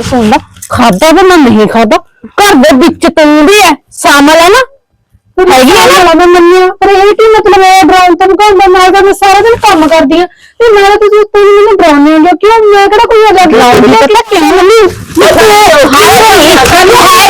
ਗੱਲ ਸੁਣ ਲੈ। ਖਾਦਾ ਤਾਂ ਮੈਂ ਨਹੀਂ ਖਾਦਾ। ਘਰ ਦੇ ਵਿੱਚ ਤੂੰ ਵੀ ਹੈ ਸ਼ਾਮਲ ਹੈ ਨਾ। ਹੈਗੀ ਆ ਨਾ? ਮੈਂ ਮੰਨਿਆ। ਪਰ ਇਹ ਕੀ ਮਤਲਬ ਹੈ ਡਰਾਉਣ ਤੋਂ ਘਰ ਦਾ? ਨਾਲ ਤਾਂ ਮੈਂ ਸਾਰਾ ਦਿਨ ਕੰਮ ਕਰਦੀ ਆ। ਤੇ ਨਾਲ ਤੁਸੀਂ ਤੁਸੀਂ ਮੈਨੂੰ ਡਰਾਉਂਦੇ ਹੋ। ਕਿਉਂ? ਮੈਂ ਕਿਹੜਾ ਕੋਈ ਅਜਾ ਡਰਾਉਂਦੀ ਆ ਕਿ ਕਿਉਂ ਮੰਮੀ ਮੈਂ ਤਾਂ ਹਾਏ ਹਾਏ ਹਾਏ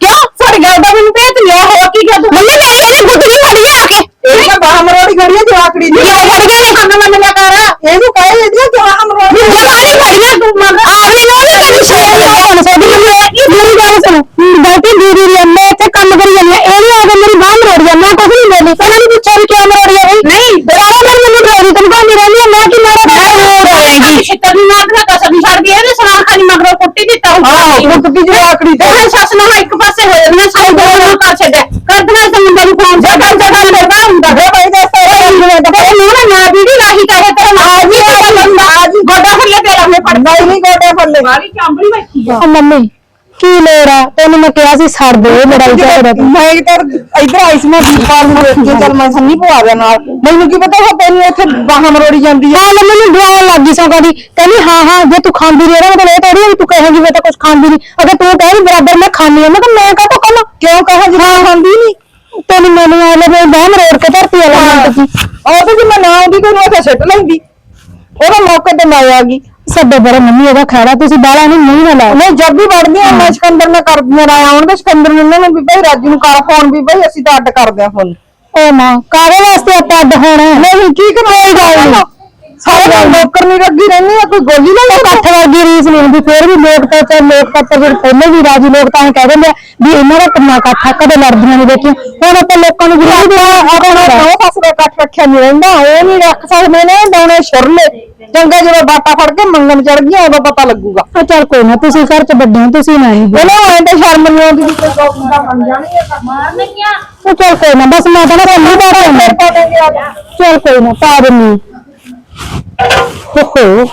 ਕਿਉਂ? ਸਾਡੀ ਗੱਲ ਦਾ ਮੈਨੂੰ ਭੇਤ ਲਿਆ ਹੋਇਆ ਕੀ ਕਰ ਮੰਮੀ ਮੈਂ ਇਹਦੀ ਗੁੱਡੀ ਫੜੀ ਆ। ਕੇ ਇਹ ਤਾਂ ਬਾਹ ਮਰੋੜੀ ਖੜੀ ਹੈ ਜਵਾਕੜੀ ਦੀ ਕਿਉਂ ਫੜ ਗਿਆ ਇਹ ਕੰਮ ਮੰਨ ਲਿਆ ਕਰ ਇਹਨੂੰ ਕਹੇ ਇਹਦੀਆਂ ਜਵਾਹ ਮਰੋੜੀ ਜਵਾਨੀ ਫੜੀਆਂ ਤੂੰ ਮੰਨ ਆਪਣੀ ਨੂੰ ਨਹੀਂ ਕਰੀ ਸ਼ੇਰ ਨਹੀਂ ਹੋਣ ਸਕਦੀ ਮੈਨੂੰ ਇਹ ਕੀ ਮੇਰੀ ਗੱਲ ਸੁਣ ਗਲਤੀ ਦੂਰੀ ਦੀ ਮੈਂ ਇੱਥੇ ਕੰਮ ਕਰੀ ਜਾਂਦੀ ਆ ਇਹ ਨਹੀਂ ਆ ਕੇ ਮੇਰੀ ਬਾਹ ਮਰੋੜੀ ਆ ਮੈਂ ਕੁਝ ਨਹੀਂ ਬੋਲੀ ਉਹਨਾਂ ਨੇ ਪੁੱਛਿਆ ਵੀ ਕਿਉਂ ਮਰੋੜੀ ਆ ਬਈ ਨਹੀਂ ਬਰਾਬਰ ਮੈਂ ਮੈਨੂੰ ਡਰਾਉਣੀ ਧਮਕਾਉਂਦੀ ਰਹਿੰਦੀ ਆ ਮੈਂ ਕੀ ਮਾਰਾ ਕਰ ਹੋਏਗੀ ਛਿੱਤਰ ਦੀ ਮਾਰ ਦਾ ਕਸਰ ਨਹੀਂ ਛੱਡਦੀ ਇਹਨੇ ਸਮਾਨ ਖਾਣੀ ਮਗਰੋਂ ਕੁੱਟੀ ਦਿੱਤਾ ਆਹੋ ਕੁੱਟ ਦੀ ਜਵਾਕੜੀ ਤੇ ਤੇ ਸੱਸ ਨਾਲ ਇੱਕ ਪਾਸੇ ਹੋ ਜਾਂਦੀ ਸਾਈ ਦੋ ਨੂੰ ਕਰ ਛੱਡਿਆ ਕਰ ਦਵਾ ਤੇ ਮੁੰਡੇ ਨੂੰ ਫੋਨ ਕਰ ਕਰ ਕਰ ਕਰਦਾ ਹੁੰਦਾ ਉਹ ਬਾਈ ਦਾ ਜਿਵੇਂ ਦਾ ਤੇ ਨੂੰ ਨਾ ਨਾ ਵੀਡੀ ਰਾਹੀ ਕਹੇ ਤੇਰਾ ਮਾਂ ਜੀ ਆ ਜੀ ਗੋਡਾ ਫੜ ਲੈ ਤੇਰਾ ਮੈਂ ਫੜ ਨਹੀਂ ਨਹੀਂ ਗੋਡੇ ਫੱਲੇ ਵਾਲੀ ਚਾਂਬੜੀ ਬੈਠੀ ਆ। ਮੰਮੀ ਕੀ ਲੋੜ ਆ? ਤੈਨੂੰ ਮੈਂ ਕਿਹਾ ਸੀ ਛੱਡ ਦੇ ਲੜਾਈ ਝਗੜਾ ਤੂੰ। ਮੈਂ ਇਧਰ ਇਧਰ ਆਈ ਸੀ ਮੈਂ ਦੀਪਾਲ ਨੂੰ ਦੇਖ ਕੇ ਚੱਲ ਮੈਂ ਸੰਨੀ ਪਵਾ ਦਿਆ ਨਾਲ। ਮੈਨੂੰ ਕੀ ਪਤਾ ਉਹ ਤੈਨੂੰ ਇੱਥੇ ਬਾਹ ਮਰੋੜੀ ਜਾਂਦੀ ਹੈ ਹਾਂ ਮੰਮੀ ਨੂੰ ਡਰਾਉਣ ਲੱਗੀ ਸੋ ਕਦੀ ਕਹਿੰਦੀ ਹਾਂ ਹਾਂ ਜੇ ਤੂੰ ਖਾਂਦੀ ਰਹੀ ਇਹਦਾ ਮਤਲਬ ਇਹ ਥੋੜੀ ਵੀ ਤੂੰ ਕਹੇਂਗੀ ਮੈਂ ਤਾਂ ਕੁਝ ਖਾਂਦੀ ਨਹੀਂ। ਅਗਰ ਤੂੰ ਕਹੇ ਬਰਾਬਰ ਮੈਂ ਖਾਂਦੀ ਆ। ਮੈਂ ਕਿਹਾ ਮੈਂ ਕਾਹਤੋਂ ਖਾਣਾ ਕਿਉਂ ਕਹਾਂ ਜੀ ਹਾਂ। ਖਾਂਦੀ ਨਹੀਂ? ਤੈਨੂੰ ਮੈਨੂੰ ਆ ਲੱਗੇ ਬਾਹਰ ਰੋੜ ਕੇ ਧਰਤੀ ਵਾਲਾ ਮਿੰਟ ਜੀ ਉਹ ਤੇ ਜੇ ਮੈਂ ਨਾ ਆਉਂਦੀ ਕੋਈ ਉੱਥੇ ਸਿੱਟ ਲੈਂਦੀ। ਉਹਦਾ ਮੌਕੇ ਤੇ ਮੈਂ ਆ ਗਈ। ਸੱਦੇ ਪਰ ਮੰਮੀ ਇਹਦਾ ਖੈਰਾ ਤੁਸੀਂ ਬਾਲਾ ਨਹੀਂ ਮੂੰਹ ਨਾ ਲਾਓ। ਨਹੀਂ ਜਦ ਵੀ ਵੜਦੀ ਆ ਮੈਂ ਸਿਕੰਦਰ ਨਾਲ ਕਰਦੀਆਂ ਰਾਇਆ ਆਉਣ ਦੇ ਸਿਕੰਦਰ ਨੂੰ ਉਹਨਾਂ ਨੂੰ ਵੀ ਭਾਈ ਰਾਜੂ ਨੂੰ ਕਰ ਫੋਨ ਵੀ ਭਾਈ ਅਸੀਂ ਤਾਂ ਅੱਡ ਕਰਦੇ ਆ ਫੋਨ। ਓ ਮਾਂ ਕਾਹਦੇ ਵਾਸਤੇ ਆਪਾਂ ਅੱਡ ਹੋਣਾ? ਨਹੀਂ ਕੀ ਕਰਾਈ ਗੱਲ ਨਹੀਂ। ਸਾਰੇ ਦਿਨ ਨੌਕਰ ਨਹੀਂ ਲੱਗੀ ਰਹਿੰਦੀ ਆ ਕੋਈ ਗੋਲੀ ਨਾ ਇਹ ਕੱਠ ਵਰਗੀ ਰੀਸ ਨਹੀਂ ਹੁੰਦੀ ਫਿਰ ਵੀ ਲੋਕ ਤਾਂ ਚਾਹੇ ਲੋਕ ਤਾਂ ਜਿਹੜੇ ਪਹਿਲੇ ਵੀ ਰਾਜੀ ਲੋਕ ਤਾਂ ਐਂ ਕਹਿ ਦਿੰਦੇ ਆ ਵੀ ਇਹਨਾਂ ਦਾ ਕਿੰਨਾ ਇਕੱਠ ਕਦੇ ਲੜਦੀਆਂ ਨਹੀਂ ਦੇਖੀਆਂ। ਹੁਣ ਆਪਾਂ ਲੋਕਾਂ ਨੂੰ ਵਿਰੋਧ ਦੇ ਆਪਣਾ ਦੋ ਪਾਸੇ ਦਾ ਇਕੱਠ ਰੱਖਿਆ ਨਹੀਂ ਰਹਿੰਦਾ ਉਹ ਨਹੀਂ ਰੱਖ ਸਕਦੇ ਨੇ ਦੋਨੇ ਛੁਰਲੇ ਚੰਗਾ ਜਦੋਂ ਬਾਟਾ ਫੜ ਕੇ ਮੰਗਣ ਚੜ ਗਈਆਂ ਉਦੋਂ ਪਤਾ ਲੱਗੂਗਾ। ਆ ਚੱਲ ਕੋਈ ਨਾ ਤੁਸੀਂ ਘਰ ਚ ਵੱਡੇ ਹੋ ਤੁਸੀਂ ਨਾ ਹੀ ਨੂੰ ਐਂ ਤਾਂ ਸ਼ਰਮ ਨਹੀਂ ਆਉਂਦੀ ਵੀ ਕੋਈ ਦਾ ਬਣ ਜਾਣੀ ਹੈ ਉਹ ਚੱਲ ਕੋਈ ਨਾ ਬਸ ਮੈਂ ਤਾਂ ਨਾ ਕੰਨੀ ਪਾ ਰਿਹਾ ਪਾ ਦੇਂਗੇ ਆ ਜਾ ਚੱਲ ਕੋਈ ਨਾ ਪਾ ਦਿੰਨੀ ਹੋ।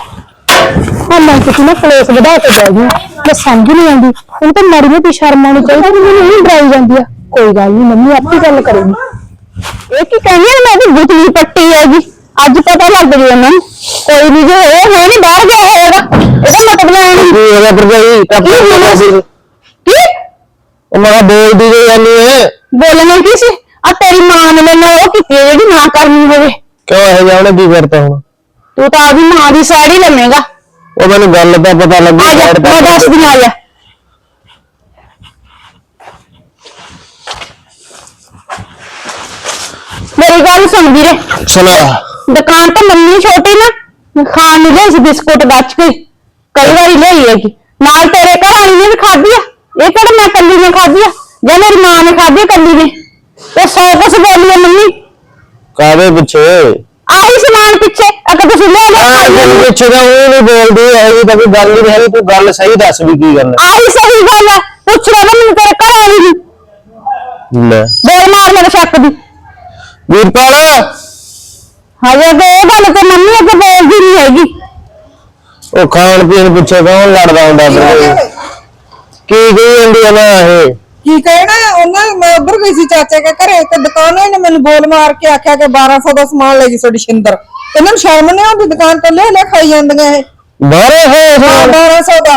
ਹਾਂ ਮੈਂ ਕਿਤੇ ਨਾ ਕਲੇਸ਼ ਵਧਾ ਕੇ ਗਈ ਮੈਂ ਸਮਝ ਨਹੀਂ ਆਉਂਦੀ। ਉਹ ਤਾਂ ਮਾੜੀ ਮੋਟੀ ਸ਼ਰਮ ਆਉਣੀ ਚਾਹੀਦੀ। ਵੀ ਮੈਨੂੰ ਨਹੀਂ ਡਰਾਈ ਜਾਂਦੀ ਆ। ਕੋਈ ਗੱਲ ਨਹੀਂ ਮੰਮੀ ਆਪੇ ਗੱਲ ਕਰੂਗੀ। ਇਹ ਕੀ ਕਹਿੰਦੀ ਆ ਮੈਂ ਵੀ ਗੁੱਤਲੀ ਪੱਟੀ ਹੈਗੀ। ਅੱਜ ਪਤਾ ਲੱਗ ਗਿਆ ਉਹਨਾਂ ਨੂੰ। ਕੋਈ ਨਹੀਂ ਜੇ ਹੋਇਆ ਹੋਇਆ ਨਹੀਂ ਬਾਹਰ ਗਿਆ ਹੋਏਗਾ ਇਹਦਾ ਮਤਲਬ ਐ ਨਹੀਂ। ਕੀ ਇਹਦਾ ਭਰਜਾਈ? ਤਾਂ ਕੀ ਹੋਇਆ? ਸੀ? ਕੀ? ਉਹ ਮੈਂ ਬੋਲਦੀ ਜੇ ਜਾਂਦੀ ਹੈ ਬੋਲਣਾ ਕੀ ਸੀ? ਆ ਤੇਰੀ ਮਾਂ ਨੇ ਮੈਨੂੰ ਉਹ ਕੀਤੀ ਹੈ ਜਿਹੜੀ ਨਾ ਕਰਨੀ ਹੋਵੇ। ਕਿਉਂ ਇਹ ਜਾ ਉਹਨੇ ਕੀ ਕਰਤਾ ਹੁਣ? ਤੂੰ ਤਾਂ ਆਪਦੀ ਮਾਂ ਦੀ ਹੀ ਲਵੇਂਗਾ। ਉਹ ਮੈਨੂੰ ਗੱਲ ਤਾਂ ਪਤਾ ਲੱਗੀ ਆ ਜਾ ਸਾਈਡ ਮੈਂ ਤੇ- ਦੱਸ ਦਿਨ ਆ ਜਾ। ਮੇਰੀ ਗੱਲ ਸੁਣ ਵੀਰੇ। ਸੁਣਾ। ਦੁਕਾਨ ਤੇ ਮੰਮੀ ਛੋਟੀ ਨਾ ਖਾਣ ਨੂੰ ਲਈ ਸੀ ਬਿਸਕੁਟ ਗੱਚ ਕੇ ਕਈ ਵਾਰੀ ਲਈ ਹੈਗੀ। ਨਾਲ ਤੇਰੇ ਘਰ ਵਾਲੀ ਨੇ ਵੀ ਖਾਧੀ ਆ। ਇਹ ਕਿਹੜਾ ਮੈਂ ਕੱਲੀ ਨੇ ਖਾਧੀ ਆ? ਜਾਂ ਮੇਰੀ ਮਾਂ ਨੇ ਖਾਧੀ ਆ ਕੱਲੀ ਨੇ? ਤੇ ਸੌ ਕੁਛ ਬੋਲੀ ਆ ਮੰਮੀ। ਕਾਵੇ ਪਿੱਛੇ? ਆਹੀ ਸਮਾਨ ਪਿੱਛੇ। ਅਗਰ ਤੁਸੀਂ ਲੈ ਆਹ ਲਓ ਗੱਲ ਪਿੱਛੇ ਤਾਂ ਉਹ ਨਹੀਂ ਬੋਲਦੀ ਹੈਗੀ ਤਾਂ ਕੋਈ ਗੱਲ ਹੀ ਨਹੀਂ ਹੈਗੀ ਤੂੰ ਗੱਲ ਸਹੀ ਦੱਸ ਵੀ ਕੀ ਗੱਲ ਹੈ। ਆਹੀ ਸਹੀ ਗੱਲ ਹੈ ਪੁੱਛ ਲੈ ਨਾ ਮੈਨੂੰ ਤੇਰੇ ਘਰ ਵਾਲੀ ਦੀ। ਲੈ। ਬੋਲ ਮਾਰ ਮੇਰੇ ਸ਼ੱਕ ਦੀ। ਵੀਰਪਾਲ। ਹਜੇ ਤੇ ਇਹ ਗੱਲ ਤੇ ਮੰਮੀ ਅੱਗੇ ਬੋਲਦੀ ਨਹੀਂ ਹੈਗੀ। ਉਹ ਖਾਣ ਪੀਣ ਪਿੱਛੇ ਕੌਣ ਲੜਦਾ ਹੁੰਦਾ ਭਰਜਾਈ ਕੀ ਕਹੀ ਜਾਂਦੀ ਹੈ ਨਾ ਇਹ? ਕੀ ਕਹਿਣਾ? ਉਹਨਾਂ ਮੈਂ ਉਧਰ ਗਈ ਸੀ ਚਾਚੇ ਕੇ ਘਰੇ ਤੇ ਦੁਕਾਨੇ ਨੇ ਮੈਨੂੰ ਬੋਲ ਮਾਰ ਕੇ ਆਖਿਆ ਕਿ 1200 ਦਾ ਸਮਾਨ ਲੈ ਗਈ ਤੁਹਾਡੀ ਸ਼ਿੰਦਰ। ਇਹਨਾਂ ਨੂੰ ਸ਼ਰਮ ਨਹੀਂ ਆਉਂਦੀ ਦੁਕਾਨ ਤੋਂ ਲੈ ਲੈ ਖਾਈ ਜਾਂਦੀਆਂ ਇਹ? ਬਾਹਰੇ ਹੋ ਹਾਂ 1200 ਦਾ।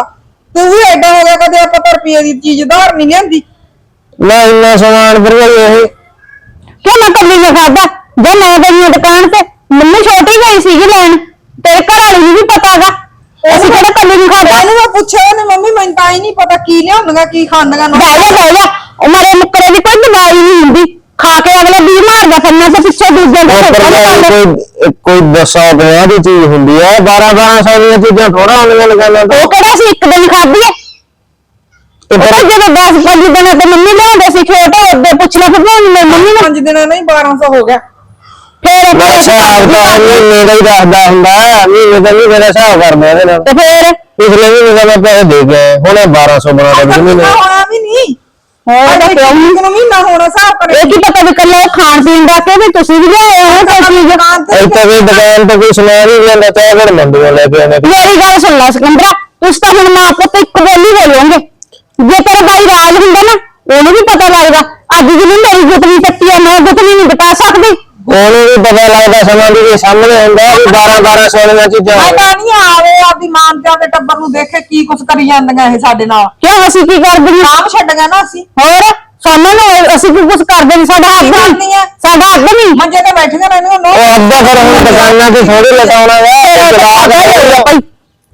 ਤੂੰ ਵੀ ਐਡਾ ਹੋ ਗਿਆ ਕਦੇ ਆਪਾਂ ਤਾਂ ਰੁਪਏ ਦੀ ਚੀਜ਼ ਉਧਾਰ ਨਹੀਂ ਲਿਆਂਦੀ। ਨਾ ਇੰਨਾ ਸਮਾਨ ਭਰਜਾਈ ਇਹ। ਕਿਉਂ ਮੈਂ ਕੱਲੀ ਨੇ ਖਾਦਾ? ਜੇ ਮੈਂ ਗਈ ਦੁਕਾਨ ਤੇ ਮੰਮੀ ਛੋਟੀ ਗਈ ਸੀਗੀ ਲੈਣ ਤੇਰੇ ਘਰ ਵਾਲੀ ਨੂੰ ਵੀ ਪਤਾਗਾ ਅਸੀਂ ਕਿਹੜਾ ਕੱਲੀ ਨਹੀਂ ਖਾਦਾ ਉਹਨੂੰ ਮੈਂ ਪੁੱਛਿਆ ਉਹਨੇ ਮੰਮੀ ਮੈਨੂੰ ਤਾਂ ਹੀ ਨਹੀਂ ਪਤਾ ਕੀ ਲਿਆਉਂਦੀਆਂ ਕੀ ਖਾਂਦੀਆਂ ਨਾ। ਬਹਿ ਜਾ ਬਹਿ ਜਾ। ਉਹ ਮਾਰੇ ਮੁੱਕਰੇ ਦੀ ਕੋਈ ਬਿਮਾਰੀ ਨਹੀਂ ਹੁੰਦੀ। ਖਾ ਕੇ ਅਗਲੇ ਵੀਰ ਮਾਰਦਾ ਫਿਰਨਾ ਤੇ ਪਿੱਛੇ ਦੂਜੇ ਦੇ ਉਹ ਕੋਈ ਕੋਈ ਦਸਾਂ ਪੰਜਾਹ ਦੀ ਚੀਜ਼ ਹੁੰਦੀ ਹੈ 12 1200 ਦੀਆਂ ਚੀਜ਼ਾਂ ਥੋੜਾ ਹੁੰਦੀਆਂ ਗੱਲ ਉਹ ਕਿਹੜਾ ਸੀ? ਇੱਕ ਦਿਨ ਖਾਧੀ ਹੈ ਤੇ ਉਹ ਫਿਰ ਤਾਂ ਜਦੋਂ 10 5 ਦਿਨ ਤੇ ਮੰਮੀ ਲਿਆਉਂਦੇ ਸੀ ਛੋਟੇ ਉਹਦੇ ਪੁੱਛਣਾ ਫਿਰ ਮੈਂ ਮੰਮੀ ਨੂੰ। ਪੰਜ ਦਿਨਾਂ ਨਹੀਂ 1200 ਹੋ ਗਿਆ। ਫੇਰ ਮੇਰਾ ਹਿਸਾਬ ਤਾਂ ਮਹੀਨੇ ਦਾ ਹੀ ਦੱਸਦਾ ਹੁੰਦਾ ਮਹੀਨੇ ਦਾ ਨਹੀਂ ਮੇਰਾ ਹਿਸਾਬ ਕਰਦਾ ਇਹਦੇ ਨਾਲ। ਤੇ ਫੇਰ? ਪਿਛਲੇ ਮਹੀਨੇ ਦਾ ਮੈਂ ਪੈਸੇ ਦੇ ਗਿਆ ਹੁਣ ਇਹ 1200 ਬਣਾ ਦੇ ਮਹੀਨੇ ਹੋਣਾ ਵੀ ਨਹੀਂ। ਹੋਰ ਤਾਂ ਕਿਉਂ ਨਹੀਂ? ਕਿਉਂ ਮਹੀਨਾ ਹੋਣਾ ਹਿਸਾਬ ਕਰੇ। ਇਹ ਕੀ ਪਤਾ ਵੀ ਕੱਲਾ ਉਹ ਖਾਣ ਪੀਣ ਦਾ ਕਿ ਵੀ ਤੁਸੀਂ ਵੀ ਲਿਆਏ ਹੋ ਕੋਈ ਚੀਜ਼? ਦੁਕਾਨ ਤੇ ਇੱਥੇ ਕੋਈ ਦੁਕਾਨ ਤੇ ਕੋਈ ਸਮਾਨ ਹੀ ਲੈਂਦਾ ਚਾਹ ਘੜ ਮੰਡੀਆਂ ਲੈ ਕੇ ਆਉਂਦੇ। ਮੇਰੀ ਗੱਲ ਸੁਣ ਲੈ ਸਿਕੰਦਰਾ ਤੁਸੀਂ ਤਾਂ ਹੁਣ ਮਾਂ ਪੁੱਤ ਇੱਕ ਬੋਲੀ ਬੋਲੋਗੇ ਜੇ ਤੇਰਾ ਬਾਈ ਰਾਜ ਹੁੰਦਾ ਨਾ ਉਹਨੂੰ ਵੀ ਪਤਾ ਲੱਗਦਾ। ਅੱਜ ਜਿਹਨੂੰ ਮੇਰੀ ਗੁੱਤਨੀ ਚੱਟੀ ਆ ਮੈਂ ਗੁੱਤਨੀ ਨਹੀਂ ਬਤਾ ਸਕਦੀ। ਉਹਨੂੰ ਵੀ ਪਤਾ ਲੱਗਦਾ ਸਮਾਂ ਦੀ ਵੀ ਸਾਹਮਣੇ ਹੁੰਦਾ ਵੀ 12 12 ਸੋਨੀਆਂ ਚੀਜ਼ਾਂ ਮੈਂ ਤਾਂ ਨਹੀਂ ਆਵੇ ਆਪਦੀ ਮਾਨਤਾ ਦੇ ਟੱਬਰ ਨੂੰ ਦੇਖੇ ਕੀ ਕੁਛ ਕਰੀ ਜਾਂਦੀਆਂ ਇਹ ਸਾਡੇ ਨਾਲ। ਕਿਉਂ ਅਸੀਂ ਕੀ ਕਰਦੇ ਹਾਂ ਨਾਮ ਛੱਡੀਆਂ ਨਾ ਅਸੀਂ। ਹੋਰ ਸਾਨੂੰ ਨੂੰ ਅਸੀਂ ਕੀ ਕੁਝ ਕਰਦੇ ਨਹੀਂ ਸਾਡਾ ਹੱਕ ਕੀ ਨਹੀਂ ਕਰਦੀਆਂ? ਸਾਡਾ ਹੱਕ ਨਹੀਂ। ਮੰਜੇ ਤੇ ਬੈਠੀਆਂ ਰਹਿੰਦੀਆਂ ਨੋ ਉਹ ਅੱਧਾ ਫਿਰ ਹੁਣ ਦੁਕਾਨਾਂ ਤੇ ਥੋੜੀ ਲਟਾਉਣਾ ਵਾ ਇਹ ਜਵਾਬ ਭਾਈ।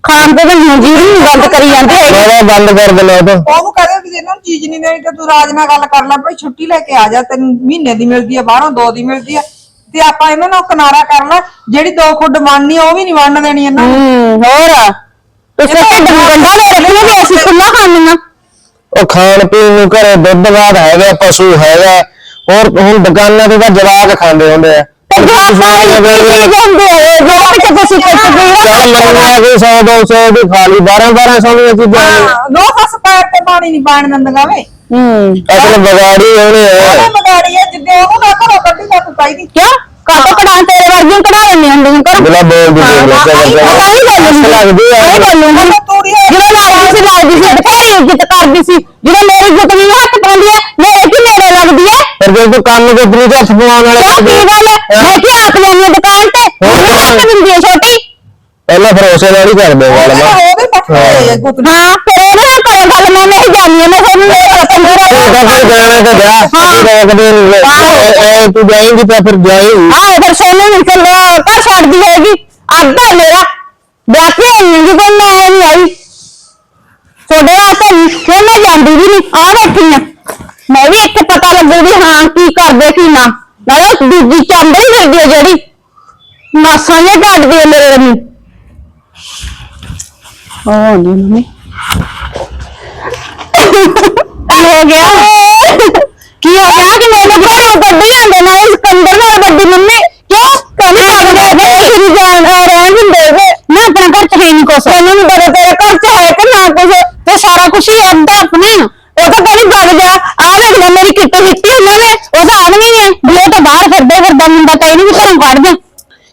ਖਾਣ ਤੇ ਤਾਂ ਮਨਜ਼ੂਰੀ ਨਹੀਂ ਬੰਦ ਕਰੀ ਜਾਂਦੇ ਹੈਗੇ। ਮੇਰਾ ਬੰਦ ਕਰ ਦੇ ਲੋ ਤੋ। ਉਹਨੂੰ ਕਹਦੇ ਵੀ ਇਹਨਾਂ ਨੂੰ ਚੀਜ਼ ਨਹੀਂ ਦੇਣੀ ਤੇ ਤੂੰ ਰਾਜ ਨਾਲ ਗੱਲ ਕਰ ਲੈ ਭਾਈ ਛੁੱਟੀ ਲੈ ਕੇ ਆ ਜਾ ਤੈਨੂੰ ਮਹੀਨੇ ਦੀ ਮਿਲਦੀ ਆ ਬਾਹਰੋਂ ਦੋ ਦੀ ਮਿਲਦੀ ਆ। ਤੇ ਆਪਾਂ ਇਹਨਾਂ ਨਾਲ ਕਿਨਾਰਾ ਕਰ ਲੈ ਜਿਹੜੀ ਦੋ ਖੁੱਡ ਆ ਉਹ ਵੀ ਨਹੀਂ ਮੰਨ ਦੇਣੀ ਇਹਨਾਂ ਨੂੰ। ਹੂੰ ਹੋਰ ਤੁਸੀਂ ਨੂੰ ਲੈ ਵੀ ਅਸੀਂ ਖੁੱਲਾ ਖਾਣੀਆਂ ਉਹ ਖਾਣ ਪੀਣ ਨੂੰ ਘਰੇ ਦੁੱਧ ਬਾਦ ਹੈਗਾ ਪਸ਼ੂ ਹੈਗਾ ਹੋਰ ਹੁਣ ਦੁਕਾਨਾਂ ਤੇ ਤਾਂ ਜਵਾਕ ਖਾਂਦੇ ਹੁੰਦੇ ਆ। ਚੱਲ ਮੰਗਣਾ ਕੋਈ 100 200 ਦੀ ਖਾ ਲਈ 12 1200 ਦੀਆਂ ਚੀਜ਼ਾਂ ਨੇ। ਹਾਂ ਨੋ ਹੱਸ ਪੈਰ ਤੇ ਪਾਣੀ ਨਹੀਂ ਪਾਣ ਦਿੰਦੀਆਂ ਵੇ। ਹੂੰ। ਅਸਲ ਵਿਗਾੜੀ ਹੋਣੇ ਉਹਨੇ ਆ ਮਗਾੜੀ ਆ ਜਿੱਦੇ ਉਹਨੂੰ ਨਾ ਘਰੋਂ ਕੱਢੀ ਤਾਂ ਤੂੰ ਪਾਈ ਦੀ। ਕਿਉਂ? ਕਾਟੋ ਕਢਾ ਤੇਰੇ ਵਰਗੀਆਂ ਕਢਾ ਲੈਣੇ ਹੁੰਦੇ ਨੇ ਕਰੋ ਬਿਲਾ ਬੋਲ ਦੀ ਹਾਂ, ਹਾਂ, ਨਹੀਂ ਨਹੀਂ ਲੱਗਦੀ ਆ। ਨਹੀਂ ਉਹਨੂੰ ਤੂੜੀ ਆ। ਜਦੋਂ ਲੱਗਦੀ ਸੀ ਲੱਗਦੀ ਸੀ ਬਥੇਰੀ ਇੱਜ਼ਤ ਕਰਦੀ ਸੀ। ਜਦੋਂ ਮੇਰੀ ਗੁੱਤਨੀ ਹੱਥ ਪਾਉਂਦੀ ਹੈ ਮੇਰੇ ਕੀ ਨੇੜੇ ਲੱਗਦੀ ਹੈ ਪਰ ਜੇ ਤੂੰ ਕੰਮ ਦੇ ਤਰੀ ਹੱਥ ਪਵਾਉਣ ਵਾਲੇ ਕਿਉਂ ਕੀ ਗੱਲ ਹੈ? ਮੈਂ ਕੀ ਆਪ ਜਾਂਦੀ ਹਾਂ ਦੁਕਾਨ ਤੇ। ਮੈਨੂੰ ਹੱਥ ਦਿੰਦੀ ਹੈ ਛੋਟੀ। ਪਹਿਲਾਂ ਫਿਰ ਉਸੇ ਨਾਲ ਹੀ ਕਰਦੇ ਵਾਲ ਉਹਦੇ ਮੈਂ ਉਹਦੇ ਪੱਠੇ ਆ ਗੁੱਤ ਹਾਂ ਫਿਰ ਉਹਦੇ ਨਾਲ ਕਰੋ ਗੱਲ ਮੈਂ ਨਹੀਂ ਜਾਂਦੀ ਹਾਂ, ਮੈਂ ਤੁਹਾਨੂੰ ਮੇਰੇ ਤੂੰ ਪਸੰਦ ਤਾਂ ਫਿਰ ਜਾਣਾ ਤੇ ਜਾ ਅਸੀਂ ਤਾਂ ਇੱਕ ਦਿਨ ਇਹ- ਇਹ ਤੂੰ ਜਾਏਂਗੀ ਤਾਂ ਫਿਰ ਜਾਏਂਗੀ। ਹਾਂ ਫਿਰ ਸੋਨੂੰ ਨੂੰ ਚੱਲੋ ਘਰ ਛੱਡਦੀ ਹੋਏਗੀ। ਅੱਧਾ ਹੈ ਮੇਰਾ। ਵਿਆਹ ਕੇ ਆਈ ਹਾਂ ਜੀ ਕੋਈ ਮੈਂ ਨਹੀਂ ਆਈ। ਤੁਹਾਡੇ ਵਾਸਤੇ ਨਹੀਂ। ਫਿਰ ਮੈਂ ਜਾਂਦੀ ਵੀ ਨਹੀਂ। ਆ ਬੈਠੀ ਹਾਂ ਮੈਂ ਵੀ ਇੱਥੇ ਪਤਾ ਲੱਗੂ ਵੀ ਹਾਂ ਕੀ ਕਰਦੇ ਕੀ ਨਾ। ਨਾਲੇ ਦੂਜੀ ਚੰਬੜੀ ਫਿਰਦੀ ਹੈ ਜਿਹੜੀ। ਮਾਸਾਂ ਜਿਹਾ ਢੱਡਦੀ ਹੈ ਮੇਰੇ ਨੂੰ ਉਹ ਨਹੀਂ ਮੰਮੀ। ਹੋ ਗਿਆ। ਕੀ ਹੋ ਗਿਆ ਕਿ ਮੈਨੂੰ ਘਰੋਂ ਕੱਢੀ ਜਾਂਦੇ ਨਾ ਇਸ ਕੰਦਰ ਨਾਲ ਵੱਡੀ ਮੰਮੀ। ਕਿਉਂ? ਕਹਿੰਦੀ ਲੱਗਦਾ ਹੈ ਸ਼ੁਰੂ ਜਾਣ ਆ ਰਹਿਣ ਦਿੰਦੇ ਵੇ ਨਾ ਆਪਣਾ ਘਰ ਚ ਹੈ ਨਹੀਂ ਕੁਛ। ਮੈਨੂੰ ਨਹੀਂ ਪਤਾ ਤੇਰੇ ਘਰ ਚ ਹੈ ਕਿ ਨਾ ਕੁਛ? ਤੇ ਸਾਰਾ ਕੁਛ ਹੀ ਅੱਧਾ ਆਪਣਾ ਉਹ ਤਾਂ ਕਹਿੰਦੀ ਵਗ ਜਾ ਆ ਦੇਖ ਲੈ ਮੇਰੀ ਕਿੱਟ ਲਿੱਤੀ ਉਹਨਾਂ ਨੇ ਉਹ ਤਾਂ ਆਦਮੀ ਹੈ ਵੀ ਉਹ ਤਾਂ ਫਿਰਦਾ ਮੁੰਡਾ ਤਾਂ ਇਹਨੂੰ ਵੀ ਘਰੋਂ ਕੱਢ ਦੇ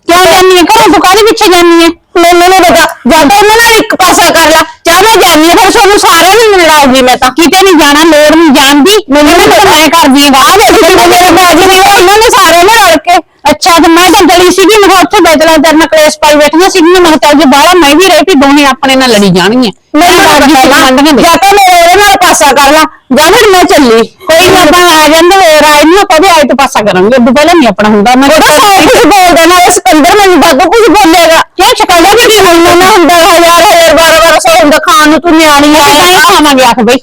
ਕਿਉਂ ਜਾਨੀ ਹੈ ਘਰੋਂ ਤੂੰ ਕਾਹਦੇ ਪਿੱਛੇ ਜਾਨੀ ਹੈ ਮੈਨੂੰ ਨਹੀਂ ਪਤਾ ਜਾਂ ਤਾਂ ਉਹਨਾਂ ਨਾਲ ਇੱਕ ਪਾਸਾ ਕਰ ਲੈ ਮੈਂ ਜਾਨੀ ਹਾਂ ਫਿਰ ਤੁਹਾਨੂੰ ਸਾਰਿਆਂ ਨੂੰ ਮਿਲਣਾ ਹੋਗੀ ਮੈਂ ਤਾਂ। ਕਿਤੇ ਨਹੀਂ ਜਾਣਾ ਲੋੜ ਨਹੀਂ ਜਾਣ ਦੀ ਮੈਨੂੰ ਨਹੀਂ ਪਤਾ ਮੈਂ ਕਰਦੀ ਹਾਂ ਗਾਹ ਦੇ ਜਿਹੜੇ ਮੇਰੇ ਬਾਜੀ ਨੇ ਉਹਨਾਂ ਨੇ ਸਾਰਿਆਂ ਨੇ ਰਲ ਕੇ। ਅੱਛਾ ਤੇ ਮੈਂ ਤਾਂ ਗਲੀ ਸੀਗੀ ਮੈਂ ਕਿਹਾ ਉੱਥੇ ਬੈਠ ਲਾ ਤੇਰੇ ਨਾਲ ਕਲੇਸ਼ ਪਾਈ ਬੈਠੀਆਂ ਸੀਗੀਆਂ ਮੈਂ ਕਿਹਾ ਚੱਲ ਜੇ ਬਾਹਲਾ ਮੈਂ ਵੀ ਰਹਿ ਪਈ ਦੋਨੇ ਆਪਣੇ ਨਾਲ ਲੜੀ ਜਾਣਗੀਆਂ। ਮੈਂ ਬਾਜੀ ਸੀ ਮੰਡੀਆਂ ਦੇ ਜਾਂ ਤਾਂ ਮੇਰੇ ਉਹਦੇ ਨਾਲ ਪਾਸਾ ਕਰ ਲਾ ਚੱਲੀ। ਕੋਈ ਨਾ ਆਪਾਂ ਆ ਜਾਂਦੇ ਹੋਰ ਆਏ ਨੂੰ ਕਦੇ ਆਏ ਤੇ ਪਾਸਾ ਕਰਾਂਗੇ। ਉਦੋਂ ਪਹਿਲਾਂ ਨਹੀਂ ਆਪਣਾ ਹੁੰਦਾ ਮੈਂ ਉਹਦਾ ਸੌ ਕੁਝ ਬੋਲਦਾ ਨਾ ਇਸ ਕੰਦਰ ਮੈਨੂੰ ਬਾਬੂ ਕੁਝ ਬੋਲੇਗਾ। ਕਿਉਂ ਚਕਾਉਂਦਾ ਵੀ ਕੀ ਬੋਲਣਾ ਨਾ ਹੁੰਦਾ ਹਜ਼ਾਰ ਹਜ਼ਾਰ ਬਾਰਾਂ ਬਾਰਾਂ ਸੌ ਹੁੰਦਾ ਖਾਣ ਨੂੰ ਤੂੰ ਨਿਆਣੀ ਆ। ਤਾਂ ਖਾਵਾਂਗੇ ਆਖ ਬਈ।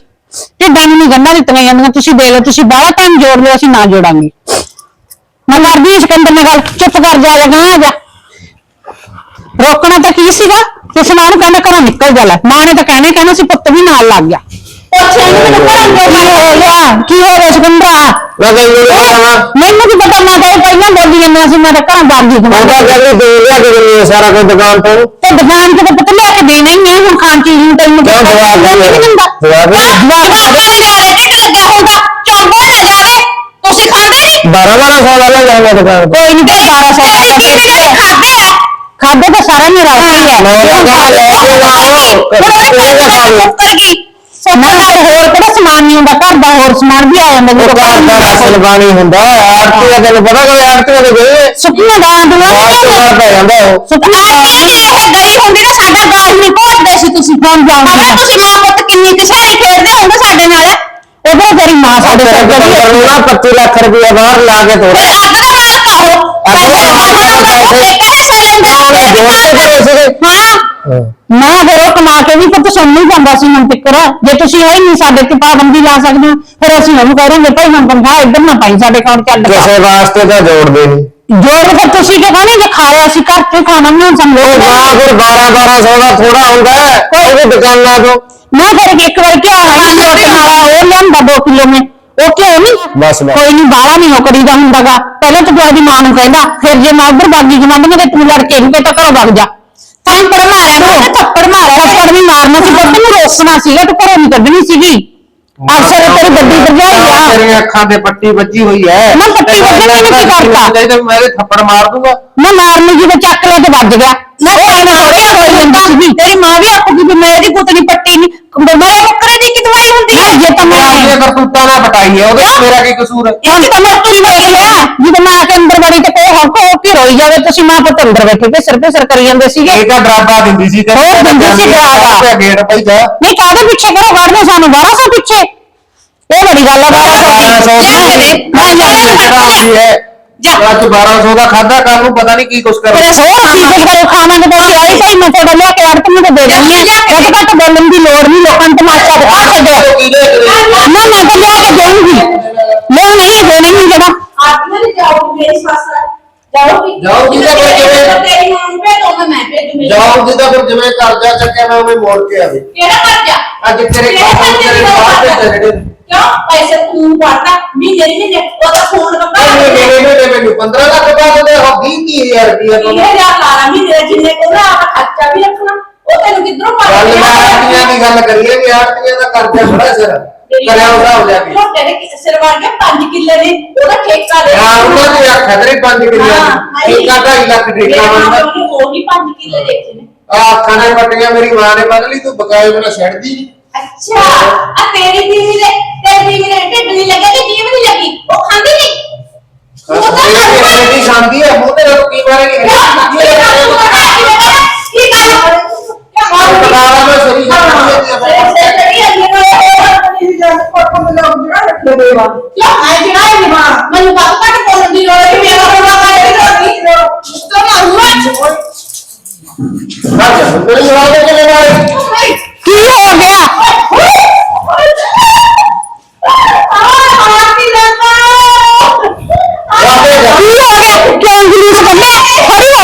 ਢਿੱਡਾਂ ਨੂੰ ਨਹੀਂ ਗੰਢਾਂ ਦਿੱਤੀਆਂ ਜਾਂਦੀਆਂ ਤੁਸੀਂ ਦੇ ਲਓ ਤੁਸੀਂ ਬਾਹਲਾ ਟਾਈਮ ਜੋੜ ਲਿਓ ਅਸੀਂ ਨਾ ਜੋੜਾਂਗੇ। ਮੈਂ ਕਰਦੀ ਹਾਂ ਸਿਕੰਦਰ ਨਾਲ ਗੱਲ ਚੁੱਪ ਕਰ ਜਾ ਜਾ ਗਾਂ ਜਾ। ਰੋਕਣਾ ਤਾਂ ਕੀ ਸੀਗਾ? ਕਿਸ ਮਾਂ ਨੂੰ ਕਹਿੰਦਾ ਘਰੋਂ ਨਿਕਲ ਜਾ ਲੈ। ਮਾਂ ਨੇ ਤਾਂ ਕਹਿਣਾ ਹੀ ਕਹਿਣਾ ਸੀ ਪੁੱਤ ਵੀ ਨਾਲ ਲੱਗ ਗਿਆ। ਪੁੱਛਿਆ ਨਹੀਂ ਮੈਨੂੰ ਘਰੋਂ ਕਿਉਂ ਕੀ ਹੋ ਗਿਆ ਕੀ ਹੋ ਰਿਹਾ ਸਿਕੰਦਰਾ ਮੈਂ ਕਹਿੰਦੀ ਨਹੀਂ ਕਰਾਂ ਮੈਨੂੰ ਕੀ ਪਤਾ ਮੈਂ ਤਾਂ ਇਹ ਪਹਿਲਾਂ ਬੋਲੀ ਜਾਂਦਾ ਸੀ ਮੈਂ ਤਾਂ ਘਰੋਂ ਬਾਗੀ ਕਮਾਉਂਦਾ ਤਾਂ ਕਹਿੰਦੀ ਦੇ ਲਿਆ ਕੇ ਹੈ ਸਾਰਾ ਕੁਝ ਦੁਕਾਨ ਤੋਂ ਤੇ ਦੁਕਾਨ ਤੇ ਪੁੱਤ ਲਿਆ ਕੇ ਦੇਣਾ ਹੀ ਹੈ ਹੁਣ ਖਾਣ ਚੀਜ਼ ਨੂੰ ਤੈਨੂੰ ਕਿਉਂ ਜਵਾਬ ਦੇ ਨਹੀਂ ਦਿੰਦਾ ਜਵਾਬ ਦੇ ਲੱਗਿਆ ਹੁੰਦਾ ਚੌਂਕੋ ਨਾ ਜਾਵੇ ਤੁਸੀਂ ਖਾਂਦੇ ਨਹੀਂ 12 12 ਸੌ ਦਾ ਲੈ ਜਾਊਂਗਾ ਦੁਕਾਨ ਤੋਂ ਕੋਈ ਨਹੀਂ ਤੇ 1200 ਖਾਦਾ ਖਾਦੇ ਆ ਖਾਦੇ ਤਾਂ ਸਾਰਾ ਮੇਰਾ ਹੀ ਹੈ ਮੈਂ ਤਾਂ ਲੈ ਕੇ ਨਾ ਆਓ ਕਿਹਨੇ ਦਾ ਖਾ ਲਓ ਉੱਤਰ ਗਈ ਸੋਨਾ ਦਾ ਹੋਰ ਕਿਹੜਾ ਹੁੰਦਾ ਘਰ ਦਾ ਹੋਰ ਸਮਾਨ ਵੀ ਆ ਜਾਂਦਾ ਉਹ ਜਦੋਂ ਘਰ ਦਾ ਰਾਸ਼ਨ ਪਾਣੀ ਹੁੰਦਾ ਆਰਤੀ ਦਾ ਤੈਨੂੰ ਪਤਾ ਕੋਈ ਆਰਤੀ ਦੇ ਗਏ ਸੁਪਨਾ ਦਾ ਆਂਦੂਆ ਬਾਅਦ ਤੋਂ ਬਾਅਦ ਪੈ ਜਾਂਦਾ ਉਹ। ਸੁਪਨਾ ਇਹ ਗਲੀ ਹੁੰਦੀ ਨਾ ਸਾਡਾ ਗਾਲ ਨਹੀਂ ਘੋਟਦੇ ਸੀ ਤੁਸੀਂ ਕੌਣ ਜਾਣਦੇ ਤੁਸੀਂ ਮਾਂ ਪੁੱਤ ਕਿੰਨੀ ਕਿਸਾਈ ਖੇਡਦੇ ਹੁੰਦੇ ਸਾਡੇ ਨਾਲ। ਉਧਰ ਤੇਰੀ ਮਾਂ ਸਾਡੇ ਸਿਰ ਕੋਲ ਚੜੀ ਕਰਨਾ 25 ਲੱਖ ਰੁਪਇਆ ਬਾਹਰ ਲਾ ਕੇ ਤੋੜ ਫਿਰ ਅੱਧ ਦਾ ਮਾਲਕ ਆ ਉਹ ਅੱਧ ਦਾ ਮਾਲਕ ਪੈਸੇ। ਇੱਕ ਹਿੱਸਾ ਲੈਂਦਾ ਕਰੇ ਹਾਂ। ਮੈਂ ਫਿਰ ਉਹ ਕਮਾ ਕੇ ਵੀ ਪੁੱਤ ਸੁਣ ਨਹੀਂ ਜਾਂਦਾ ਸੀ ਹੁਣ ਤੱਕ ਜੇ ਤੁਸੀਂ ਇਹ ਨਹੀਂ ਸਾਡੇ ਤੇ ਪਾਬੰਦੀ ਲਾ ਸਕਦੇ ਹੋ ਫਿਰ ਅਸੀਂ ਉਹਨੂੰ ਕਹਾਂਗੇ ਭਾਈ ਹੁਣ ਤਨਖਾਹ ਇੱਧਰ ਨਾ ਪਾਈ ਸਾਡੇ ਕੋਲ ਚੱਲ ਕਿਸੇ ਵਾਸਤੇ ਤਾਂ ਜੋੜਦੇ ਨਹੀਂ। ਜੋੜ ਫਿਰ ਤੁਸੀਂ ਕਿਹਾ ਨਹੀਂ ਜੇ ਖਾ ਲਿਆ ਅਸੀਂ ਘਰ ਤੇ ਹੁਣ ਸਾਨੂੰ ਉਹ ਜਾਂ ਫਿਰ 12 1200 ਦਾ ਥੋੜਾ ਹੁੰਦਾ ਹੈ ਕੋਈ ਵੀ ਦੁਕਾਨਾਂ ਤੋਂ। ਮੈਂ ਫਿਰ ਇੱਕ ਵਾਰ ਕਿਹਾ ਹਾਂ ਰੋਟੀ ਵਾਲਾ ਉਹ ਲਿਆਂਦਾ 2 ਕਿਲੋ ਮੈਂ। ਉਹ ਕਿਉਂ ਨਹੀਂ? ਬਸ ਬਸ। ਕੋਈ ਨਹੀਂ ਬਾਹਲਾ ਨਹੀਂ ਉਹ ਕਰੀਦਾ ਹੁੰਦਾਗਾ। ਪਹਿਲਾਂ ਤਾਂ ਤੁਹਾਡੀ ਮਾਂ ਨੂੰ ਕਹਿੰਦਾ ਫਿਰ ਜੇ ਮੈਂ ਉਧਰ ਬਾਗੀ ਜਮਾਂਦੀਆਂ ਤੇ ਤੂੰ ਲੜ ਕੇ ਨਹੀਂ ਤਾਂ ਘਰੋਂ ਵਗ ਜਾ। ਥੱਪੜ ਮਾਰਿਆ ਮੈਂ। ਥੱਪੜ ਮਾਰਿਆ। ਥੱਪੜ ਵੀ ਮਾਰਨਾ ਸੀ। ਪਰ ਤੈਨੂੰ ਰੋਕਣਾ ਸੀਗਾ ਤੂੰ ਘਰੋਂ ਨਹੀਂ ਕੱਢਣੀ ਸੀਗੀ ਅਫਸਰ ਤੇਰੀ ਗੱਡੀ ਭਰਜਾਈ ਆ। ਤੇਰੀਆਂ ਅੱਖਾਂ ਤੇ ਪੱਟੀ ਵੱਜੀ ਹੋਈ ਹੈ ਨਾ ਪੱਟੀ ਵੱਜੀ ਤੈਨੂੰ ਕੀ ਕਰਤਾ? ਤੇ ਮੈਂ ਇਹਦੇ ਥੱਪੜ ਮਾਰ ਦੂੰਗਾ। ਮੈਂ ਮਾਰਨ ਜੀ ਤੇ ਚੱਕ ਲੈ ਤੇ ਵੱਜ ਗਿਆ। ਉਹ ਥੋੜੀ ਹੋਈ ਜਾਂਦੀ ਤੇਰੀ ਮਾਂ ਵੀ ਆਖੂਗੀ ਵੀ ਮੈਂ ਇਹਦੀ ਗੁੱਤਨੀ ਪੱਟੀ ਨਹੀਂ ਮੇਰੇ ਬੱਕਰੇ ਦੀ ਕੀ ਦਵਾਈ ਹੁੰਦੀ ਹੈ ਜੇ ਤਾਂ ਮੈਂ ਕਰਤੂਤਾਂ ਨਾਲ ਪਟਾਈ ਹੈ ਉਹਦੇ ਚ ਮੇਰਾ ਕੀ ਕਸੂਰ ਹੈ ਇਹ ਤਾਂ ਮੈਂ ਤੁਸੀਂ ਵੇਖ ਲਿਆ ਜਦੋਂ ਮੈਂ ਆ ਕੇ ਅੰਦਰ ਵੜੀ ਤੇ ਕੋਈ ਹੱਕ ਹੋ ਕੇ ਰੋਈ ਜਾਵੇ ਤੁਸੀਂ ਮਾਂ ਪੁੱਤ ਅੰਦਰ ਬੈਠੇ ਤੇ ਸਿਰ ਤੇ ਸਿਰ ਕਰੀ ਜਾਂਦੇ ਸੀਗੇ ਇਹ ਤਾਂ ਡਰਾਬਾ ਦਿੰਦੀ ਸੀ ਤੇ ਹੋਰ ਦਿੰਦੀ ਸੀ ਡਰਾਵਾ। ਤੇ ਗੇਟ ਪਈ ਜਾ ਨਹੀਂ ਕਾਹਦੇ ਪਿੱਛੇ ਕਰੋ ਵੜਦੇ ਸਾਨੂੰ 1200 ਪਿੱਛੇ ਇਹ ਬੜੀ ਗੱਲ ਆ 1200 ਦੀ ਮੈਂ ਚੜਾਉਂਦੀ ਹੈ ਅੱਜ 1200 ਦਾ ਖਾਦਾ ਕੱਲ ਨੂੰ ਪਤਾ ਨਹੀਂ ਕੀ ਕੁਛ ਕਰ ਤੇਰਾ ਸੋਹ ਕੀ ਕੁਝ ਕਰੋ ਖਾਵਾਂਗੇ ਤਾਂ ਅਸੀਂ ਆਈ ਭਾਈ ਮੈਂ ਤੁਹਾਡਾ ਲਿਆ ਕੇ ਅੜਤ ਨੂੰ ਦੇ ਦਿੰਦੀ ਆ ਘੱਟ ਘੱਟ ਬੋਲਣ ਦੀ ਲੋੜ ਨਹੀਂ ਲੋਕਾਂ ਨੂੰ ਤਮਾਸ਼ਾ ਦਿਖਾ ਛੱਡੋ ਨਾ ਮੈਂ ਤਾਂ ਲਿਆ ਕੇ ਦੇਵਾਂਗੀ ਮੈਂ ਨਹੀਂ ਦੇਣੀ ਨਹੀਂ ਜਿਹੜਾ ਆਦਮੀ ਨੇ ਜਾਓ ਮੇਰੀ ਸੱਸ ਹੈ। ਜਾਓਗੀ ਜਾਊਗੀ ਤਾਂ ਫਿਰ ਜਿਵੇਂ- ਤੇਰੀ ਮਾਂ ਨੂੰ ਭੇਜੋ ਮੈਂ ਭੇਜੂ ਮੇਰੀ ਜਾਓ ਜਿੱਦਾਂ ਫਿਰ ਜਿਵੇਂ ਕਰਜ਼ਾ ਚੱਕਿਆ ਮੈਂ ਉਵੇਂ ਮੋੜ ਕੇ ਆਵੇ ਕਿਹੜਾ ਕਰਜਾ ਅੱਜ ਤੇਰੇ ਕਿਹੜਾ ਕੰਮ ਕਰਜ਼ਾ ਤੇਰੇ ਕਿਹੜਾ ਬਾਹਰ ਕਰਜ਼ਾ? ਭੇਜੇ ਜਿਹੜੇ ਕਿਉਂ ਪੈਸੇ ਤੂੰ ਭਰਦਾ ਮਹੀਨੇ ਦੀ ਮਹੀਨੇ ਉਹਦਾ ਫੋਨ ਇਹਨੇ ਕੱਪੜਾ ਮੇਰੇ ਮੇਰੇ ਮੈਨੂੰ 15 ਲੱਖ ਰੁਪਏ ਦੇ ਹੋ 20 ਹਜ਼ਾਰ ਰੁਪਏ ਤੋਂ ਇਹ ਜਾ ਲਾਰਾ ਮਹੀਨੇ ਦਾ ਜਿੰਨੇ ਕੋਲ ਆਪਣਾ ਖਰਚਾ ਵੀ ਰੱਖਣਾ। ਉਹ ਤੈਨੂੰ ਕਿੱਧਰੋਂ ਪਾ ਗੱਲ ਮੈਂ ਆਰਤੀਆਂ ਦੀ ਗੱਲ ਕਰੀਏ ਕਿ ਆਰਤੀਆਂ ਦਾ ਕਰਜ਼ਾ ਬੜਾ ਸਿਰ ਕਰਿਆ ਉਹਦਾ ਹੋ ਜਾ ਕੇ ਛੋਟੇ ਦੇ ਸਿਰ ਵੜ ਗਿਆ 5 ਕਿੱਲੇ ਨੇ ਉਹਦਾ ਠੇਕਾ ਦੇ ਹਾਂ ਉਹਨਾਂ ਦੇ ਆਖਿਆ ਤੇਰੇ 5 ਕਿੱਲੇ ਆ 2.5 ਲੱਖ ਠੇਕਾ ਬਣਦਾ। ਉਹ ਨਹੀਂ 5 ਕਿੱਲੇ ਦੇਖੇ ਨੇ। ਆ ਅੱਖਾਂ ਨੇ ਪੱਟੀਆਂ ਮੇਰੀ ਮਾਂ ਨੇ ਬੰਨ ਲਈ ਤੂੰ ਬਕਾਏ ਬਿਨਾ ਛੱਡਦੀ ਨੀ। ਅੱਛਾ ਆ ਤੇਰੀ ਦੀਦੀ ਦੇ ਤੇਰੀ ਦੀਦੀ ਦੇ ਢਿੱਡ ਨਹੀਂ ਲੱਗਿਆ ਤੇ ਜੀਵ ਨਹੀਂ ਲੱਗੀ ਉਹ ਖਾਂਦੀ ਨਹੀਂ ਉਹ ਤਾਂ ਇਹ ਖਾਂਦੀ ਇਹ ਨਹੀਂ। ਨਹੀਂ ਸ਼ਾਂਤੀ ਹੈ ਮੂੰਹ ਤੇ ਲੋਕ ਕੀ ਮਾਰੇਗੇ ਕੀ ਕਰ ਬਕਾਵਾ ਮੈਂ ਸਰੀ ਸ਼ਾਂਤੀ ਹੈ ਮੈਨੂੰ ਬਾਤ ਕੱਟ ਬੋਲਣ ਦੀ ਲੋੜ ਨਹੀਂ ਮੇਰਾ ਕੋਲ ਕਾਇ ਨਹੀਂ ਤਾਂ ਮਾਰੂਆ ਅੱਛਾ ਮੇਰੀ ਆਵਾਜ਼ ਕਿਵੇਂ ਮਾਰੇ ਕੀ ਹੋ ਗਿਆ ਕੀ ਹੋ ਗਿਆ ਕਿਉਂ ਜਲੂਸ ਕੱਢੇ ਖੜੀ ਹੋ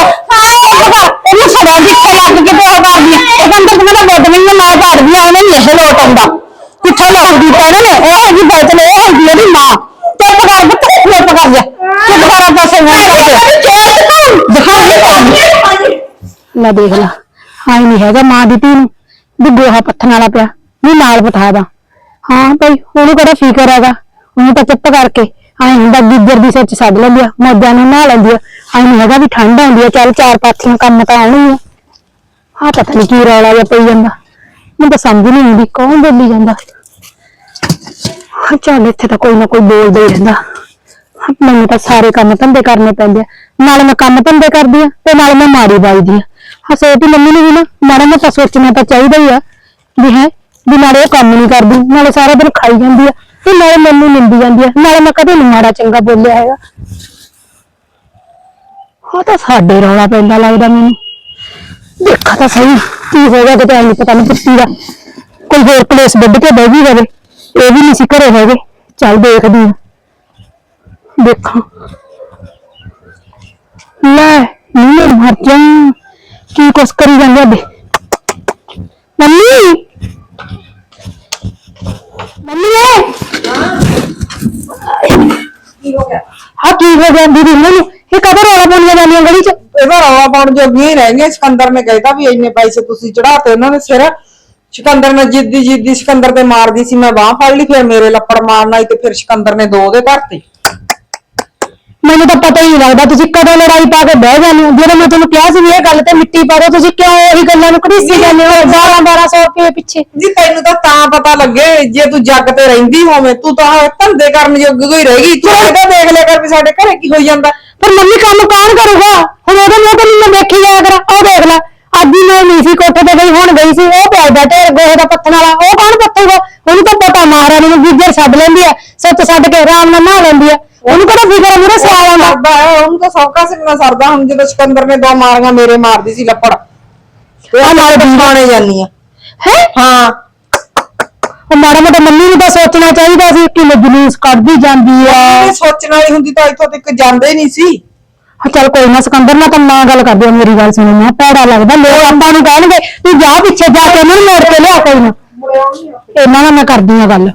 ਇਹਨੂੰ ਸਦਾ ਦਿੱਤੇ ਲੱਗ ਕੇ ਤੇ ਉਹ ਕਰਦੀ ਇਹ ਬੰਦਰ ਕਿ ਮੈਂ ਘੜਦੀ ਆ ਉਹਨੇ ਨਹੀਂ ਇਹ ਲੋਟ ਆਉਂਦਾ। ਕਿੱਥੋਂ ਲਾਉਂਦੀ ਤਾਂ ਨੇ? ਉਹ ਜੀ ਬੈਠ ਲੈ ਉਹ ਹੁੰਦੀ ਇਹਦੀ ਮਾਂ। ਚੁੱਪ ਕਰ ਬੱਤ ਚੁੱਪ ਕਰ ਜਾ। ਚੁੱਪ ਕਰ ਆ ਪਾਸੇ ਨਾ ਕਰ ਦਿਖਾ ਦੇ। ਲੈ ਦੇਖ ਲਾ। ਹਾਂ ਨਹੀਂ ਹੈਗਾ ਮਾਂ ਦੀ ਧੀ ਨੂੰ। ਵੀ ਗੋਹਾ ਪੱਥਣ ਵਾਲਾ ਪਿਆ। ਵੀ ਨਾਲ ਬਿਠਾ ਦਾ ਹਾਂ ਭਾਈ ਉਹਨੂੰ ਕਿਹੜਾ ਫਿਕਰ ਹੈਗਾ? ਉਹਨੂੰ ਤਾਂ ਚੁੱਪ ਕਰਕੇ ਆਏ ਹੁੰਦਾ ਗਿੱਜਰ ਦੀ ਸੱਚ ਸੱਦ ਲੈਂਦੀ ਆ ਮੌਜਾਂ ਨੂੰ ਨਹਾ ਲੈਂਦੀ ਆ। ਆਏ ਨਹੀਂ ਹੈਗਾ ਵੀ ਠੰਡ ਆਉਂਦੀ ਆ ਚੱਲ ਚਾਰ ਪਾਥੀਆਂ ਕੰਮ ਤਾਂ ਆਉਣਗੀਆਂ। ਆ ਪਤਾ ਨਹੀਂ ਕੀ ਰੌਲਾ ਜਿਹਾ ਪਈ ਜਾਂਦਾ। ਮੈਨੂੰ ਤਾਂ ਸਮਝ ਨਹੀਂ ਆਉਂਦੀ, ਕੌਣ ਬੋਲੀ ਜਾਂਦਾ? ਹਾਂ ਚੱਲ ਇੱਥੇ ਤਾਂ ਕੋਈ ਨਾ ਕੋਈ ਬੋਲਦਾ ਹੀ ਰਹਿੰਦਾ। ਮੈਨੂੰ ਤਾਂ ਸਾਰੇ ਕੰਮ ਧੰਦੇ ਕਰਨੇ ਪੈਂਦੇ ਆ। ਨਾਲੇ ਮੈਂ ਕੰਮ ਧੰਦੇ ਕਰਦੀ ਆ ਤੇ ਨਾਲੇ ਮੈਂ ਮਾਰੀ ਬਾਈਦੀ ਆ। ਹਾਂ ਮੰਮੀ ਨੂੰ ਵੀ ਨਾ, ਮਾੜਾ ਮੋਟਾ ਸੋਚਣਾ ਤਾਂ ਚਾਹੀਦਾ ਹੀ ਆ ਵੀ ਹੈ, ਵੀ ਨਾਲੇ ਉਹ ਕੰਮ ਨਹੀਂ ਕਰਦੀ, ਨਾਲੇ ਸਾਰਾ ਦਿਨ ਖਾਈ ਜਾਂਦੀ ਆ ਤੇ ਨਾਲੇ ਮੈਨੂੰ ਨਿੰਦੀ ਜਾਂਦੀ ਆ, ਨਾਲੇ ਮੈਂ ਕਦੇ ਨੀ ਮਾੜਾ ਚੰਗਾ ਬੋਲਿਆ ਹੈਗਾ। ਉਹ ਤਾਂ ਸਾਡੇ ਰੌਲਾ ਪੈਂਦਾ ਲੱਗਦਾ ਮੈਨੂੰ। ਦੇਖਾ ਤਾਂ ਸਹੀ ਕੀ ਹੋ ਗਿਆ ਕਿਤੇ ਨਹੀਂ ਪਤਾ ਨਹੀਂ ਪੁੱਤੀ ਦਾ ਕੋਈ ਹੋਰ ਪਲੇਸ ਵੱਢ ਕੇ ਬਹਿ ਗਈ ਹੋਵੇ ਇਹ ਵੀ ਨਹੀਂ ਸੀ ਘਰੇ ਹੈਗੇ ਚੱਲ ਦੇਖਦੀ ਆ ਦੇਖਾਂ ਲੈ ਨੀ ਮਰ ਜਾ ਕੀ ਕੁਛ ਕਰੀ ਜਾਂਦੇ ਬੇ ਮੰਮੀ ਮੰਮੀ ਕੀ ਹੋ ਗਿਆ ਹਾਂ ਕੀ ਹੋ ਗਿਆ ਦੀਦੀ ਮੈਨੂੰ ਇਹ ਕਦੋਂ ਰੌਲਾ ਪਾਉਣੀਆਂ ਜਾਂਦੀਆਂ ਗਲੀ ਚ ਇਹਦਾ ਜੋਗੀਆਂ ਹੀ ਰਹਿ ਗਈਆਂ, ਸਿਕੰਦਰ ਨੇ ਕਹਿਤਾ ਵੀ ਇੰਨੇ ਪੈਸੇ ਤੁਸੀਂ ਚੜਾਤੇ ਉਹਨਾਂ ਨੇ ਸਿਰ ਸਿਕੰਦਰ ਨੇ ਜਿੱਦੀ ਜਿੱਦੀ ਸਿਕੰਦਰ ਤੇ ਮਾਰਦੀ ਸੀ, ਮੈਂ ਬਾਹ ਫੜ ਲਈ, ਫਿਰ ਮੇਰੇ ਲੱਪੜ ਮਾਰਨ ਆਈ ਤੇ ਫਿਰ ਸਿਕੰਦਰ ਨੇ ਦੋ ਦੇ ਧਰਤੇ। ਮੈਨੂੰ ਤਾਂ ਪਤਾ ਹੀ ਨਹੀਂ ਲੱਗਦਾ ਤੁਸੀਂ ਕਦੋਂ ਲੜਾਈ ਪਾ ਕੇ ਬਹਿ ਜਾਂਦੇ ਹੋ। ਜਦੋਂ ਮੈਂ ਤੁਹਾਨੂੰ ਕਿਹਾ ਸੀ ਵੀ ਇਹ ਗੱਲ ਤੇ ਮਿੱਟੀ ਪਾ ਦਿਓ ਤੁਸੀਂ ਕਿਉਂ ਉਹੀ ਗੱਲਾਂ ਨੂੰ ਘੜੀਸੀ ਜਾਂਦੇ ਹੋ? 12 1200 ਰੁਪਏ ਪਿੱਛੇ। ਜੀ ਤੈਨੂੰ ਤਾਂ ਤਾਂ ਪਤਾ ਲੱਗੇ ਜੇ ਤੂੰ ਜੱਗ ਤੇ ਰਹਿੰਦੀ ਹੋਵੇਂ ਤੂੰ ਤਾਂ ਧੰਦੇ ਕਰਨ ਜੋਗੀ ਹੀ ਰਹਿ ਗਈ। ਤੂੰ ਇਹਦਾ ਦੇਖ ਲਿਆ ਕਰ ਵੀ ਸਾਡੇ ਘਰੇ ਕੀ ਹੋਈ ਜਾਂਦਾ। ਪਰ ਮੰਮੀ ਕੰਮ ਕੌਣ ਕਰੂਗਾ? ਹੁਣ ਉਹਦੇ ਮੂੰਹ ਤੇ ਮੈਂ ਦੇਖੀ ਜਾਇਆ ਕਰਾਂ ਉਹ ਦੇਖ ਲੈ। ਅੱਜ ਹੀ ਮੈਂ ਨਹੀਂ ਸੀ ਕੋਠੇ ਤੇ ਗਈ ਹੁਣ ਗਈ ਸੀ। ਉਹ ਪਿਆ ਬੈਠੇ ਗੋਹੇ ਦਾ ਪੱਥਣ ਵਾਲਾ। ਉਹ ਕੌਣ ਪੱਥੂਗਾ? ਉਹਨੂੰ ਤਾਂ ਪਤਾ ਮਹਾਰਾਣੀ ਨੂੰ ਗਿੱਜਰ ਛੱਡ ਲੈਂਦੀ ਆ ਸੱਤ ਛੱਡ ਕੇ ਆਰਾਮ ਨਾਲ ਨਹਾ ਲੈਂਦੀ ਆ। ਉਹਨੂੰ ਕਿਹੜਾ ਫਿਕਰ ਮੂਰੇ ਸਿਆਲ ਆਉਂਦਾ? ਸਰਦਾ ਹੈ ਉਹਨੂੰ ਤਾਂ ਸੌਕਾ ਸਿੰਘਣਾ ਸਰਦਾ ਹੁਣ ਜਦੋਂ ਸਿਕੰਦਰ ਨੇ ਦੋ ਮਾਰੀਆਂ ਮੇਰੇ ਮਾਰਦੀ ਸੀ ਲੱਪੜ। ਆ ਮਾਰੇ ਪਛਾਣੇ ਜਾਨੀ ਆ। ਹੈ? ਹਾਂ। ਉਹ ਮਾੜਾ ਮੋਟਾ ਮੰਮੀ ਨੂੰ ਤਾਂ ਸੋਚਣਾ ਚਾਹੀਦਾ ਸੀ ਕਿ ਮੈਂ ਜਲੂਸ ਕੱਢਦੀ ਜਾਂਦੀ ਆ। ਇਹ ਸੋਚਣ ਵਾਲੀ ਹੁੰਦੀ ਤਾਂ ਇੱਥੋਂ ਤੱਕ ਜਾਂਦੇ ਨਹੀਂ ਸੀ। ਹਾਂ ਚੱਲ ਕੋਈ ਨਾ ਸਿਕੰਦਰ ਨਾਲ ਤਾਂ ਨਾ ਗੱਲ ਕਰਦੇ ਆ ਮੇਰੀ ਗੱਲ ਸੁਣੋ ਮੈਂ ਭੈੜਾ ਲੱਗਦਾ ਲੋਕ ਆਪਾਂ ਨੂੰ ਕਹਿਣਗੇ ਤੂੰ ਜਾ ਪਿੱਛੇ ਜਾ ਕੇ ਉਹਨਾਂ ਨੂੰ ਮੋੜ ਕੇ ਲਿਆ ਕੋਈ ਨਾ। ਇਹਨਾਂ ਨਾਲ ਮੈਂ ਕਰਦੀ ਆ ਗੱਲ।